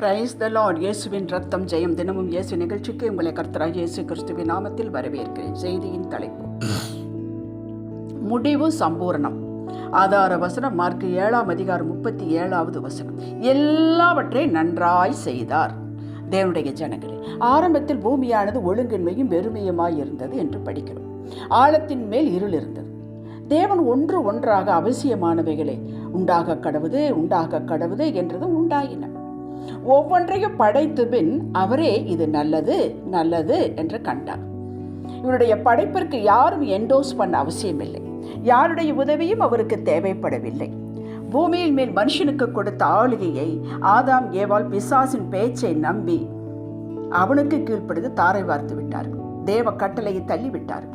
Praise the Lord இயேசுவின் ரத்தம் ஜெயம் தினமும் இயேசு நிகழ்ச்சிக்கு உங்களை கர்த்தராக இயேசு கிறிஸ்துவின் நாமத்தில் வரவேற்கிறேன். செய்தியின் தலைப்பு. முடிவு சம்பூரணம். ஆதார வசனம் மார்க் ஏழாம் அதிகாரம் முப்பத்தி ஏழாவது வசனம். எல்லாவற்றையும் நன்றாய் செய்தார். தேவனுடைய ஜனங்களே ஆரம்பத்தில் பூமியானது ஒழுங்கின்மையும் வெறுமையுமாய் இருந்தது என்று படிக்கிறோம். ஆழத்தின் மேல் இருள் இருந்தது. தேவன் ஒன்று ஒன்றாக அவசியமானவைகளை உண்டாக கடவுது உண்டாக கடவுது என்றதும் உண்டாயின. ஒவ்வொன்றையும் படைத்து பின் அவரே இது நல்லது நல்லது என்று கண்டார். இவருடைய படைப்பிற்கு யாரும் என்டோஸ் பண்ண அவசியமில்லை. யாருடைய உதவியும் அவருக்கு தேவைப்படவில்லை. பூமியின் மேல் மனுஷனுக்கு கொடுத்த ஆளுகையை ஆதாம் ஏவால் பிசாசின் பேச்சை நம்பி அவனுக்கு கீழ்ப்படுத்து தாரை வார்த்து விட்டார் தேவ கட்டளையை தள்ளிவிட்டார்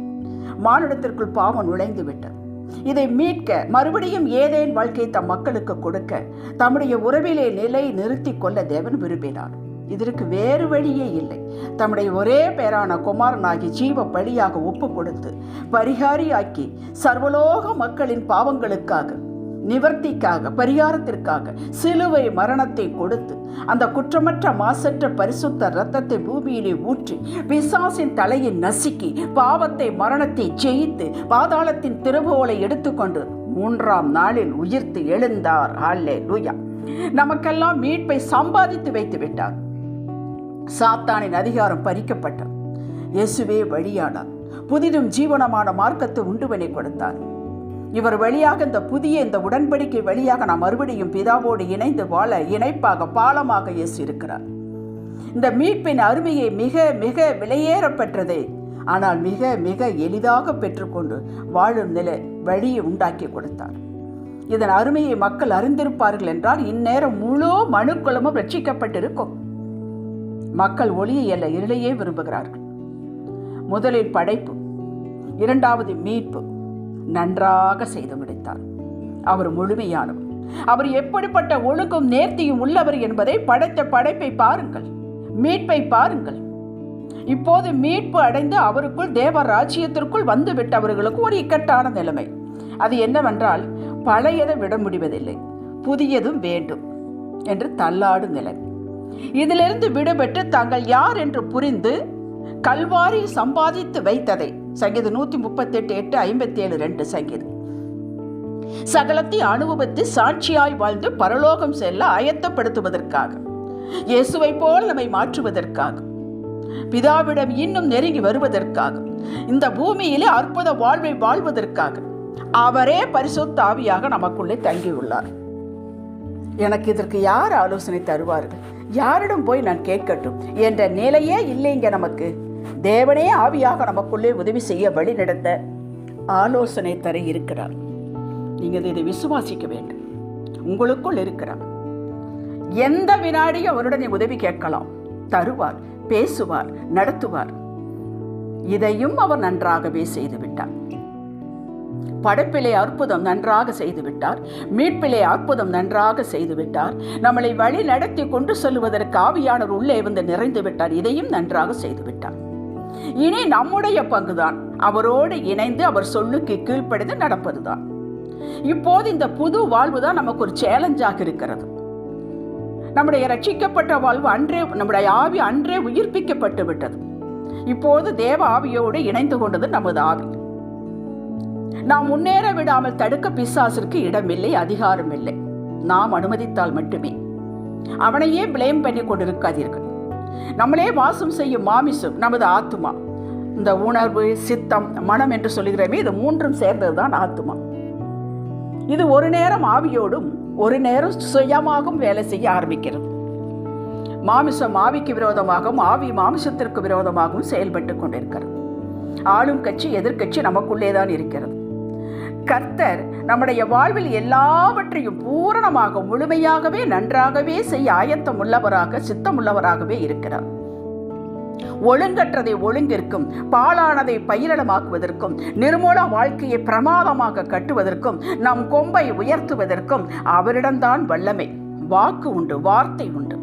மானுடத்திற்குள் பாவம் நுழைந்து விட்டது. இதை மீட்க மறுபடியும் ஏதேன் வாழ்க்கை தம் மக்களுக்கு கொடுக்க தம்முடைய உறவிலே நிலை நிறுத்தி கொள்ள தேவன் விரும்பினார். இதற்கு வேறு வழியே இல்லை. தம்முடைய ஒரே பேரான குமாரனாகி ஜீவ பலியாக ஒப்பு கொடுத்து பரிகாரியாக்கி சர்வலோக மக்களின் பாவங்களுக்காக நிவர்த்திக்காக பரிகாரத்திற்காக சிலுவை மரணத்தை கொடுத்து அந்த குற்றமற்ற மாசற்ற பரிசுத்த ரத்தத்தை பூமியிலே ஊற்றி பிசாசின் தலையை நசுக்கி பாவத்தை மரணத்தை ஜெயித்து பாதாளத்தின் திருபோலை எடுத்துக்கொண்டு மூன்றாம் நாளில் உயிர்த்து எழுந்தார். அல்லே லூயா நமக்கெல்லாம் மீட்பை சம்பாதித்து வைத்து விட்டார். சாத்தானின் அதிகாரம் பறிக்கப்பட்டார் இயேசுவே வழியானார். புதிதும் ஜீவனமான மார்க்கத்தை உண்டுவனை கொடுத்தார். இவர் வழியாக இந்த புதிய இந்த உடன்படிக்கை வழியாக நாம் மறுபடியும் பிதாவோடு இணைந்து வாழ இணைப்பாக பாலமாக இயேசு இருக்கிறார் இந்த மீட்பின் அருமையை மிக மிக விலையேறப்பெற்றதே ஆனால் மிக மிக எளிதாக பெற்றுக்கொண்டு வாழும் நிலை வழியை உண்டாக்கி கொடுத்தார். இதன் அருமையை மக்கள் அறிந்திருப்பார்கள் என்றால் இந்நேரம் முழு மனுக்குளமும் ரட்சிக்கப்பட்டிருக்கும். மக்கள் ஒளியை அல்ல இருளையே விரும்புகிறார்கள். முதலில் படைப்பு இரண்டாவது மீட்பு நன்றாக செய்து முடித்தார். அவர் முழுமையானவர். அவர் எப்படிப்பட்ட ஒழுக்கும் நேர்த்தியும் உள்ளவர் என்பதை படைத்த படைப்பை பாருங்கள். மீட்பை பாருங்கள். இப்போது மீட்பு அடைந்து அவருக்குள் தேவ ராஜ்யத்திற்குள் வந்துவிட்டவர்களுக்கு ஒரு இக்கட்டான நிலைமை. அது என்னவென்றால் பழையதை விட முடிவதில்லை. புதியதும் வேண்டும் என்று தள்ளாடும் நிலை. இதிலிருந்து விடுபட்டு தாங்கள் யார் என்று புரிந்து கல்வாரி சம்பாதித்து வைத்ததை சங்கீதம் நூத்தி முப்பத்தி எட்டு எட்டு ஐம்பத்தி ஏழு ரெண்டு சங்கீதம். சகலத்தை அனுபவித்து சாட்சியாய் வாழ்ந்து பரலோகம் செல்ல ஆயத்தப்படுத்துவதற்காக இயேசுவை போல் நம்மை மாற்றுவதற்காக பிதாவிடம் இன்னும் நெருங்கி வருவதற்காக இந்த பூமியிலே அற்புத வாழ்வை வாழ்வதற்காக அவரே பரிசுத்த ஆவியாக நமக்குள்ளே தங்கியுள்ளார். எனக்கு இதற்கு யார் ஆலோசனை தருவார்கள்? யாரிடம் போய் நான் கேட்கட்டும்? என்ற நிலையே இல்லைங்க நமக்கு. தேவனே ஆவியாக நமக்குள்ளே உதவி செய்ய வழி நடத்த ஆலோசனை தர இருக்கிறார். நீங்கள் இதை விசுவாசிக்க வேண்டும். உங்களுக்குள் இருக்கிறார். எந்த வினாடியும் அவருடனே உதவி கேட்கலாம். தருவார் பேசுவார் நடத்துவார். இதையும் அவர் நன்றாகவே செய்துவிட்டார். படைப்பிலே அற்புதம் நன்றாக செய்துவிட்டார். மீட்பிலே அற்புதம் நன்றாக செய்துவிட்டார். நம்மளை வழி நடத்தி கொண்டு செல்வதற்கு ஆவியானவர் உள்ளே வந்து நிறைந்து விட்டார். இதையும் நன்றாக செய்துவிட்டார். இனி நம்முடைய பங்குதான். அவரோடு இணைந்து அவர் சொல்லுக்கு கீழ்ப்படிந்து நடப்பதுதான். இப்போது இந்த புது வாழ்வு தான் நமக்கு ஒரு சேலஞ்சாக இருக்கிறது. நம்முடைய ரட்சிக்கப்பட்ட வாழ்வு அன்றே நம்முடைய ஆவி அன்றே உயிர்ப்பிக்கப்பட்டு விட்டது. இப்போது தேவ ஆவியோடு இணைந்து கொண்டது நமது ஆவி. நாம் முன்னேற விடாமல் தடுக்க பிசாசிற்கு இடமில்லை அதிகாரம் இல்லை நாம் அனுமதித்தால் மட்டுமே. அவனையே பிளேம் பண்ணி கொண்டிருக்காதீர்கள். நம்மளே வாசம் செய்யும் மாமிசம் நமது ஆத்துமா. இந்த உணர்வு சித்தம் மனம் என்று சொல்லுகிறமே இது மூன்றும் சேர்ந்ததுதான் ஆத்துமா. இது ஒரு நேரம் ஆவியோடும் ஒரு நேரம் சுயமாகவும் வேலை செய்ய ஆரம்பிக்கிறது. மாமிசம் ஆவிக்கு விரோதமாகவும் ஆவி மாமிசத்திற்கு விரோதமாகவும் செயல்பட்டு கொண்டிருக்கிறது. ஆளும் கட்சி எதிர்கட்சி நமக்குள்ளே தான் இருக்கிறது. கர்த்தர் நம்முடைய வாழ்வில் எல்லாவற்றையும் பூரணமாக முழுமையாகவே நன்றாகவே செய்ய ஆயத்தம் உள்ளவராக சித்தமுள்ளவராகவே இருக்கிறார். ஒழுங்கற்றதை ஒழுங்கிற்கும் பாலானதை பயிரிடமாக்குவதற்கும் நிர்மூல வாழ்க்கையை பிரமாதமாக கட்டுவதற்கும் நம் கொம்பை உயர்த்துவதற்கும் அவரிடம்தான் வல்லமை. வாக்கு உண்டு வார்த்தை உண்டு.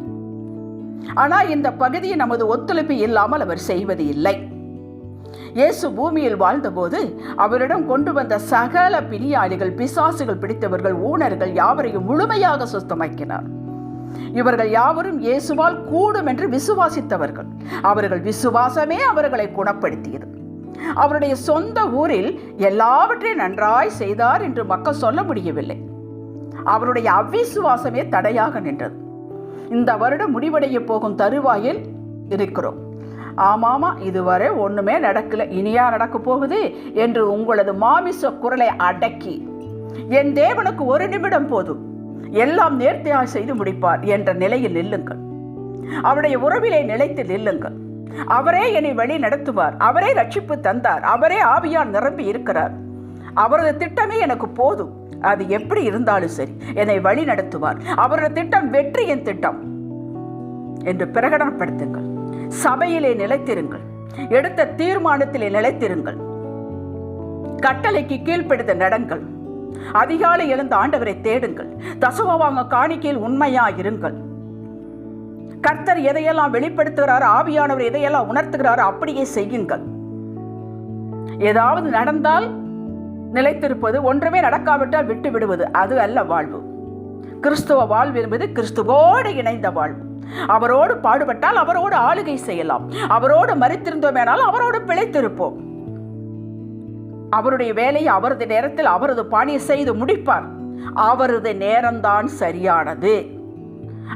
ஆனால் இந்த பகுதியை நமது ஒத்துழைப்பு இல்லாமல் அவர் செய்வது இல்லை இயேசு பூமியில் வாழ்ந்தபோது அவரிடம் கொண்டு வந்த சகல பிணியாளிகள் பிசாசுகள் பிடித்தவர்கள் ஊனர்கள் யாவரையும் முழுமையாக சுத்தமாக்கினார் இவர்கள் யாவரும் இயேசுவால் கூடும் என்று விசுவாசித்தவர்கள். அவர்கள் விசுவாசமே அவர்களை குணப்படுத்தியது. அவருடைய சொந்த ஊரில் எல்லாவற்றையும் நன்றாய் செய்தார் என்று மக்கள் சொல்ல முடியவில்லை. அவருடைய அவ்விசுவாசமே தடையாக நின்றது. இந்த வருடம் முடிவடைய போகும் தருவாயில் இருக்கிறோம். ஆமாமா இதுவரை ஒண்ணுமே நடக்கல. இனியா நடக்க போகுது என்று உங்களது மாமிச குரலை அடக்கி என் தேவனுக்கு ஒரு நிமிடம் போதும். எல்லாம் நேர்த்தியாக செய்து முடிப்பார் என்ற நிலையில் நில்லுங்கள். அவருடைய உறவிலே நிலைத்து நில்லுங்கள். அவரே என்னை வழி நடத்துவார். அவரே ரட்சிப்பு தந்தார். அவரே ஆவியால் நிரம்பி இருக்கிறார். அவரது திட்டமே எனக்கு போதும். அது எப்படி இருந்தாலும் சரி என்னை வழி நடத்துவார். அவரது திட்டம் வெற்றியின் திட்டம். என்று பிரகடனப்படுத்துங்கள். சபையிலே நிலைத்திருங்கள். எடுத்த தீர்மானத்திலே நிலைத்திருங்கள். கட்டளைக்கு கீழ்ப்படுத்த நடங்கள். அதிகாலை எழுந்த ஆண்டவரை தேடுங்கள். தசுவாங்க காணிக்கையில் உண்மையா இருங்கள். கர்த்தர் எதையெல்லாம் வெளிப்படுத்துகிறாரோ ஆவியானவர் எதையெல்லாம் உணர்த்துகிறாரோ அப்படியே செய்யுங்கள். ஏதாவது நடந்தால் நிலைத்திருப்பது ஒன்றுமே நடக்காவிட்டால் விட்டு விடுவது அது அல்ல வாழ்வு. கிறிஸ்துவ வாழ்வு என்பது கிறிஸ்துவோடு இணைந்த வாழ்வு. அவரோடு பாடுபட்டால் அவரோடு ஆளுகை செய்யலாம். அவரோடு மறித்திருந்தோமேனால் அவரோடு பிழைத்திருப்போம். அவருடைய வேலையை அவரது நேரத்தில் அவரது பாணியை செய்து முடிப்பார். அவரது நேரம்தான் சரியானது.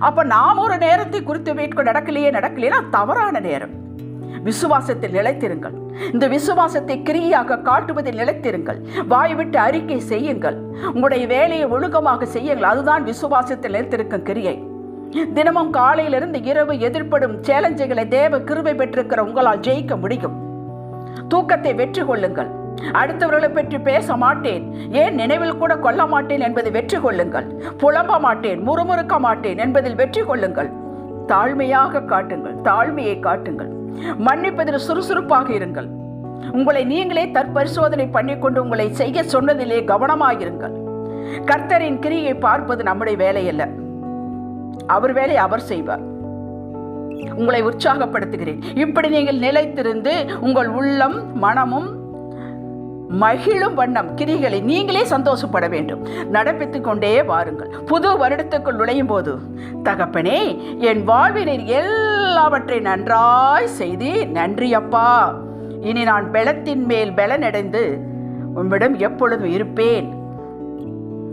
அப்ப நாம் ஒரு நேரத்தை குறித்து வைக்க நடக்கலையே நடக்கலையே தவறான நேரம். விசுவாசத்தில் நிலைத்திருங்கள். இந்த விசுவாசத்தை கிரியாக காட்டுவதில் நிலைத்திருங்கள். வாய் விட்டு அறிக்கை செய்யுங்கள். உங்களுடைய வேலையை ஒழுக்கமாக செய்யுங்கள். அதுதான் விசுவாசத்தில் நிலைத்திருக்கும் கிரியை. தினமும் காலையிலிருந்து இரவு எதிர்ப்படும் சேலஞ்சுகளை தேவ கிருபை பெற்றிருக்கிற உங்களால் ஜெயிக்க முடியும். தூக்கத்தை வெற்றி கொள்ளுங்கள். அடுத்தவர்களை பற்றி பேச மாட்டேன். ஏன் நினைவில் கூட கொள்ள மாட்டேன் என்பதை வெற்றி கொள்ளுங்கள். புலம்ப மாட்டேன் முறுமுறுக்க மாட்டேன் என்பதில் வெற்றி கொள்ளுங்கள். தாழ்மையாக காட்டுங்கள் தாழ்மையை காட்டுங்கள். மன்னிப்பதில் சுறுசுறுப்பாக இருங்கள். உங்களை நீங்களே தற்பரிசோதனை பண்ணிக்கொண்டு உங்களை செய்ய சொன்னதிலே கவனமாயிருங்கள். கர்த்தரின் கிரியை பார்ப்பது நம்முடைய வேலையல்ல. அவர் வேலை அவர் செய்வார். உங்களை உற்சாகப்படுத்துகிறேன். இப்படி நீங்கள் நிலைத்திருந்து உங்கள் உள்ளம் மனமும் மகிழும் வண்ணம் கிரிகளை நீங்களே சந்தோஷப்பட வேண்டும். நடப்பித்துக் கொண்டே வாருங்கள். புது வருடத்துக்குள் நுழையும் போது தகப்பனே என் வாழ்வினர் எல்லாவற்றை நன்றாய் செய்து நன்றி அப்பா. இனி நான் பெலத்தின் மேல் பலனடைந்து உம்மிடம் எப்பொழுதும் இருப்பேன்.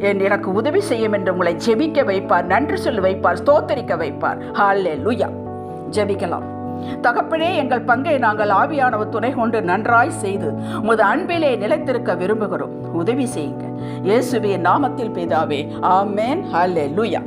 என் எனக்கு உதவி செய்யும் என்று உங்களை ஜெபிக்க வைப்பார் நன்றி சொல்லி வைப்பார் ஸ்தோத்தரிக்க வைப்பார். ஹாலே லுயா ஜெபிக்கலாம். தகப்பனே எங்கள் பங்கை நாங்கள் ஆவியானவர் துணை கொண்டு நன்றாய் செய்து உமது அன்பிலே நிலைத்திருக்க விரும்புகிறோம். உதவி செய்யுங்க. இயேசுவின் நாமத்தில் பிதாவே ஆமேன். ஹல்லே லுயா